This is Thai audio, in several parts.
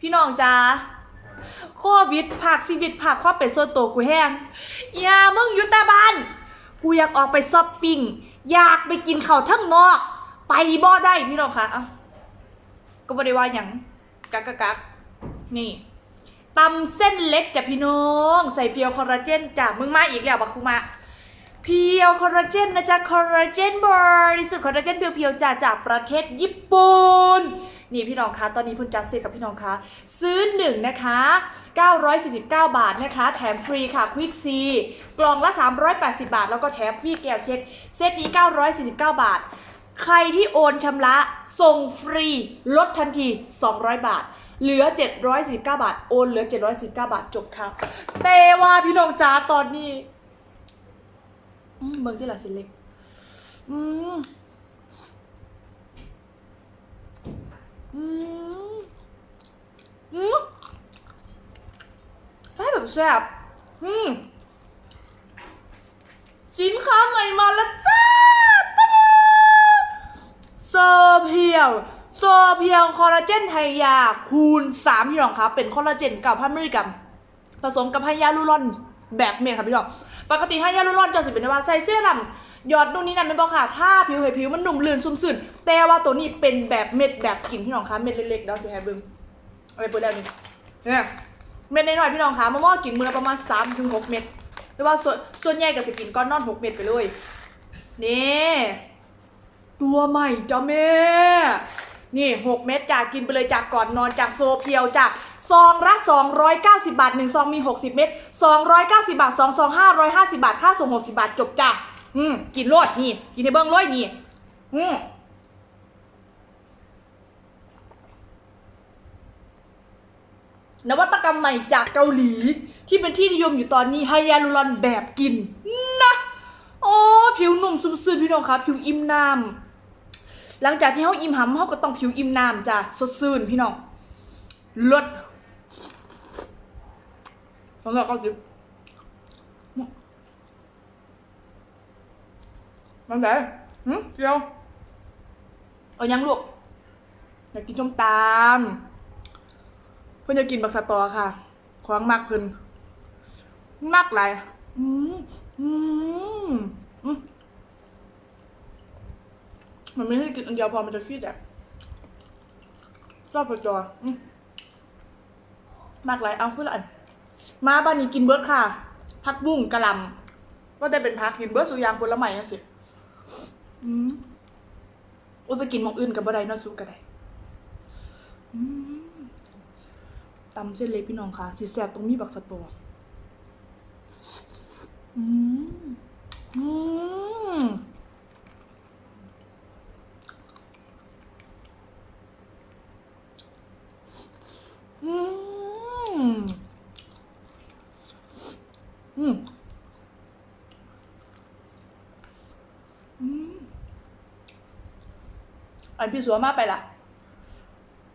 พี่น้องจ้าโควิดผักชีวิตผักความเป็นส่วนตัวกูแห้งอย่ามึงอยู่แต่บ้าน กูอยากออกไปช้อปปิ้ง อยากไปกินข้าวทั้งนอก ไปบ่ได้พี่น้องคะเอ้าก็บ่ได้ว่าหยังกักกักกักนี่ตำเส้นเล็กจ้ะพี่น้อง ใส่เพียวคอลลาเจนจ้ะมึงมาอีกแล้วบักคุมา เพียวคอลลาเจนนะจ๊ะคอลลาเจนบริสุทธิ์คอลลาเจนเพียวๆจากจากประเทศญี่ปุ่นนี่พี่น้องคะตอนนี้พุ่นจัดเซตกับพี่น้องคะซื้อหนึ่งนะคะ 949 บาทนะคะ แถมฟรีค่ะควิกซีกล่องละ 380 บาท แล้วก็แถมฟรีแก้วเช็ค เซตนี้ 949 บาท ใครที่โอนชำระส่งฟรีลดทันที 200 บาทเหลือ749บาท โอนเหลือ749บาทจบค่ะแต่ว่าพี่น้องจ้าตอนนี้ เบิ่งที่ละสิเล็ก อืม อืม อืมใช่แบบแซ่บอืมสินค้าใหม่มาแล้วจ้าตะดาโซเพียวโซเพียวคอลลาเจนไฮยาคูณ3พี่น้องครับเป็นคอลลาเจนเกับพันมิลลิกรัมผสมกับไฮยาลูรอน แบบเมทครับพี่น้อง ปกติไฮยาลูรอนจะสิเป็นว่าใส่เซรั่มหยอดนู่นนี่นั่นเป็นบอกค่ะ ถ้าผิวให้ผิวมันหนุ่มลื่นซุ่มซื่นแต่ว่าตัวนี้เป็นแบบเม็ดแบบกินพี่น้องคะเม็ดเล็กๆเดี๋ยวสิให้เบิ่งเอาไปเปิดแล้วนี่เนี่ยเม็ดน้อยๆพี่น้องคะมะม่วงกินมือประมาณ3ถึง6เม็ดแต่ว่าส่วนส่วนใหญ่ก็จะกินก้อนนอน6เม็ดไปเลยนี่ตัวใหม่จ้าแม่ นี่ 6 เม็ดจากกินไปเลยจากก่อนนอนจากโซเพียวจาก ซองละ 290 บาท 1 ซองมี 60 เม็ด290 บาท 2 ซอง 550 บาท ค่าส่ง 60 บาท จบจ้ะ อืม กินรวดนี่ กินในเบิ้งร้อยนี่ อืมนวัตกรรมใหม่จากเกาหลี ที่เป็นที่นิยมอยู่ตอนนี้ไฮยาลูรอนแบบกินนะโอ้ผิวหนุ่มซุ่มซื่นพี่น้องครับ ผิวอิ่มน้ำหลังจากที่เขาอิ่มหำเขาก็ต้องผิวอิ่มน้ำจ้ะสดชื่นพี่น้องลิศ สองร้อยเก้าสิบมันไหนหืมเจียวเอายังลูกอยากกินส้มตำเพื่อนจะกินบักสะตอค่ะของมากเพิ่นมากหลายอืมอืมอืมมันไม่ให้กินอันเดียวพอมันจะขี้แตกชอบไปจออืมมากหลายเอาขึ้นละอัน มาบ้านนี้กินเบิร์ดค่ะ พักบุ้งกะหล่ำก็ได้เป็นพักกินเบิร์ดสุยางผลไม้นะสิอืมอุ้ยไปกินมองอื่นกับบ่ได้นาสุก็ได้อืมตำเส้นเล็กพี่น้องค่ะสิแสบตรงมีบักสตัวอืมอืม อืม อืม อืม อันพี่สัวมาไปล่ะ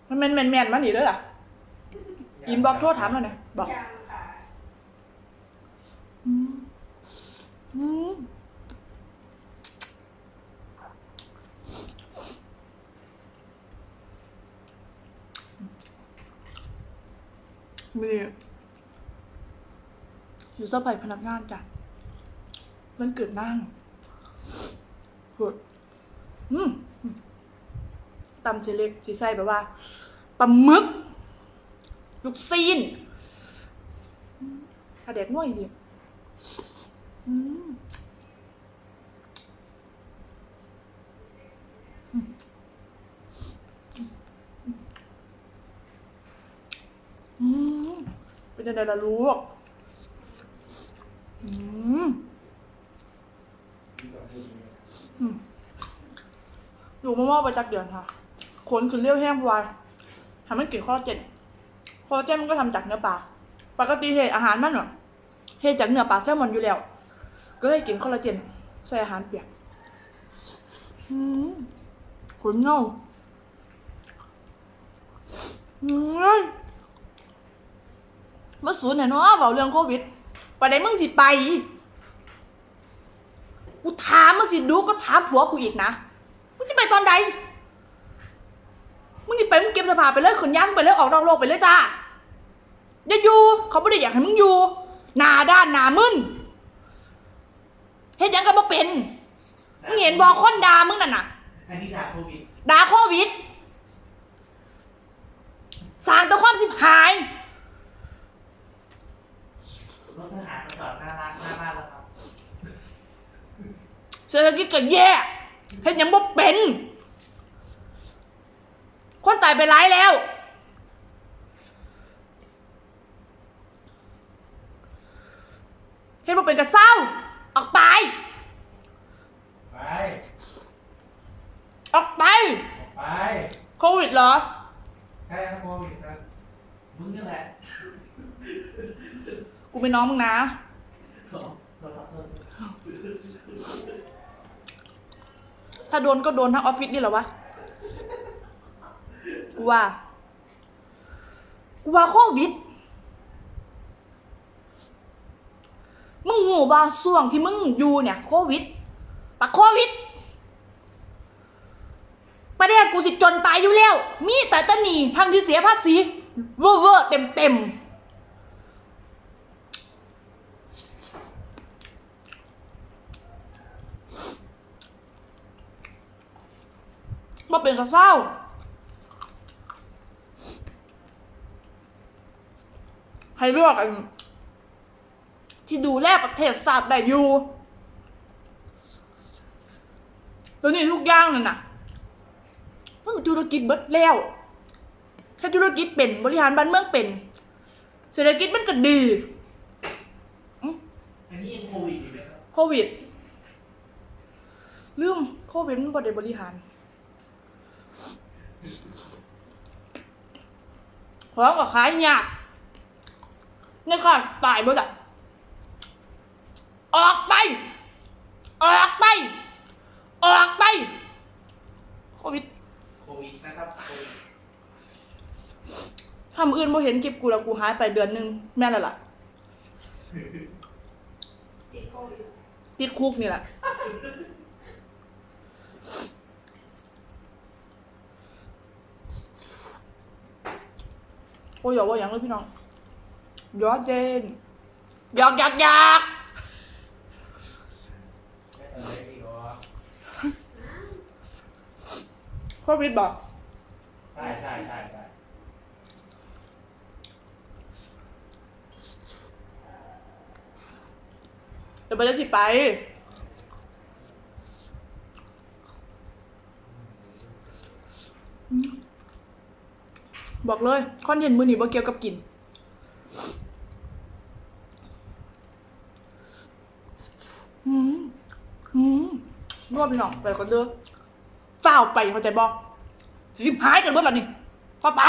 มันแมนแมนแมนมาหนีเลยล่ะอินบอกโทษถามแล้วนะบอกยังค่ะอืมอืมมีอยู่สบายพนักงานจ้ะมันเกิดนั่งปวดอืม ตำเชเล็กชีไส้แบบว่าปลาหมึก ลูกซีนกระเด็ดน่วยดิอืมเป็นยังไงล่ะลูกอืมอยู่มะม่วงไปจากเดือนค่ะ ขนคือเลี้ยวแห้งวายทำให้กินข้อลลาเจนข้อลลาเจนมันก็ทำจากเนื้อปลาปกติเหตุอาหารมันเนาะเหตุจากเนื้อปลาแซลมอนอยู่แล้ว ก็เลยกินคอลลาเจนใส่อาหารเปียกอืมขนเงาอืมมาสูนเนี่ยเนาะเบาเรื่องโควิดไปไหนมึงสิไป กูถามมึงสิดูก็ถามผัวกูอีกนะมึงจะไปตอนใด มึงนี่ไปมึงเก็บเสภาไปเลยขนย้ายมึงไปเลยออกนอกโลกไปเลยจ้าอย่าอยู่ เขาไม่ได้อยากให้มึงอยู่หน้าด้านหน้ามึนเฮ็ดหยังก็บ่เป็น มึงเห็นบอคนด่ามึงนั่นน่ะ อันนี้ด่าโควิดด่าโควิดสร้างแต่ความสิบหาย รถทหารมาจอดหน้าร้านหน้าบ้านแล้วครับ เศรษฐกิจก็แย่เฮ็ดหยังบ่เป็น คนตายไปหลายแล้วเฮ็ดบ่เป็นกระเศร้า ออกไป ไป ออกไป ไป โควิดเหรอ ใช่ครับโควิดครับมึงนี่แหละกูเป็นน้องมึงนะโทษโทษครับโทษถ้าโดนก็โดนทั้งออฟฟิศนี่เหรอวะ กูว่า กูว่าโควิด มึงหูบ่ส่วงที่มึงอยู่เนี่ยโควิดปักโควิด ประเทศกูสิจนตายอยู่แล้ว มีแต่ตะหนีทั้งที่เสียภาษีเวอร์เวอร์เต็มเต็มมาเป็นกระเศร้า ให้เลือกอัน ที่ดูแลประเทศศาสตร์ได้อยู่ตัวนี้ทุกอย่างนั่นน่ะมันธุรกิจเบิดแล้วแค่ธุรกิจเป็นบริหารบ้านเมืองเป็น เศรษฐกิจมันก็ดีอันนี้ยังโควิดอยู่ไหมครับโควิดลืมโควิดมันบ่ได้บริหารของกับขายยาก นี่ค่ะตายเบิดอะออกไป ออกไป ออกไป โควิด โควิดนะครับโควิดทำอื่นบ่เห็นคลิปกูแล้วกูหายไปเดือนหนึงแม่นแล้วล่ะ ติดโควิดติดคุกนี่แหละ โอ้ยอย่าว่าอย่างเลยพี่น้อง ยอดเจนหยอกหยอกหยอกไม่เป็นไรดีกว่าโควิดบอกใช่ใช่ใช่ใช่เดี๋ยวไปเลยสิไป บอกเลยคอนเทนต์มือหนีบ่เกี่ยวกับกิน อืมอืมรวบหน่องไปก่อนเด้อเฝ้าไปเข้าใจบอกสิบหายกันเบิดแล้วนี่พอไป